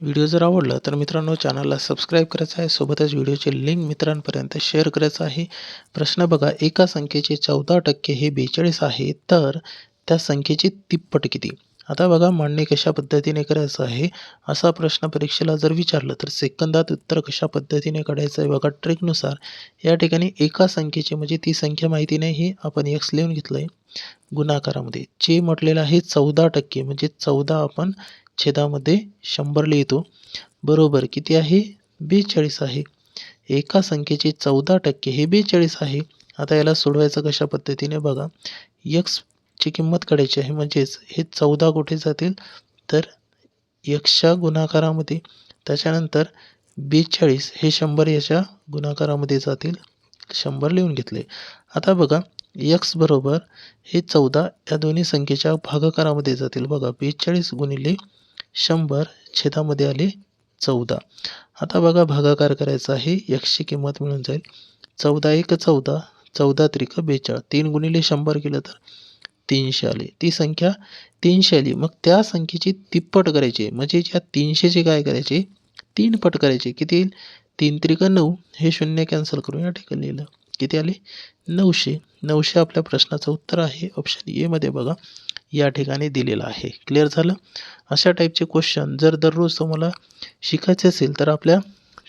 Video जर आवडला तर मित्रांनो चॅनलला सबस्क्राईब करायचं आहे. सोबतच व्हिडिओची लिंक मित्रांपर्यंत शेअर करायचं आहे. प्रश्न बघा एका संख्येचे चौदा टक्के हे बेचाळीस आहे तर त्या संख्येची तिप्पट किती? आता बघा मांडणी कशा पद्धतीने करायचं आहे? असा प्रश्न परीक्षेला जर विचारलं तर सेकंदात उत्तर कशा पद्धतीने काढायचं आहे? बघा ट्रिकनुसार या ठिकाणी एका संख्येची म्हणजे ती संख्या माहिती नाही हे आपण एक्स लिहून घेतलं आहे गुणाकारामध्ये जे म्हटलेलं आहे चौदा टक्के म्हणजे चौदा आपण छेदामध्ये शंभर लिहितो. बरोबर किती आहे? बेचाळीस आहे. एका संख्येचे चौदा टक्के हे बेचाळीस आहे. आता याला सोडवायचं कशा पद्धतीने बघा. यक्सची किंमत काढायची आहे म्हणजेच हे चौदा कुठे जातील? तर यक्षच्या गुणाकारामध्ये. त्याच्यानंतर बेचाळीस हे शंभर याच्या गुणाकारामध्ये जातील. शंभर लिहून घेतले. आता बघा यक्स बरोबर हे चौदा या दोन्ही संख्येच्या भागाकारामध्ये जातील. बघा बेचाळीस गुणिले शंभर छेदामध्ये आले चौदा. आता बघा भागाकार करायचा आहे. एकशे किंमत मिळून जाईल. चौदा एक चौदा चौदा त्रिक बेचाळ. तीन गुणिले शंभर केलं तर तीनशे आले. ती संख्या तीनशे आली. मग त्या संख्येची तिप्पट करायची. म्हणजे या तीनशेची काय करायचे? तीन पट करायचे. किती येईल? तीन त्रिक नऊ. हे शून्य कॅन्सल करून या ठिकाणी लिहिलं. किती आले? नऊशे. नऊशे आपल्या प्रश्नाचं उत्तर आहे. ऑप्शन एमध्ये बघा. या ठिकाणी दिलेलं आहे. क्लिअर झालं? अशा टाईपचे क्वेश्चन जर दररोज तुम्हाला शिकायचे असेल तर आपल्या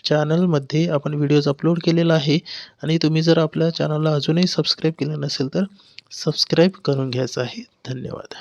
चॅनलमध्ये आपण व्हिडिओज अपलोड केलेला आहे आणि तुम्ही जर आपल्या चॅनलला अजूनही सबस्क्राईब केलं नसेल तर सबस्क्राईब करून घ्यायचं आहे. धन्यवाद.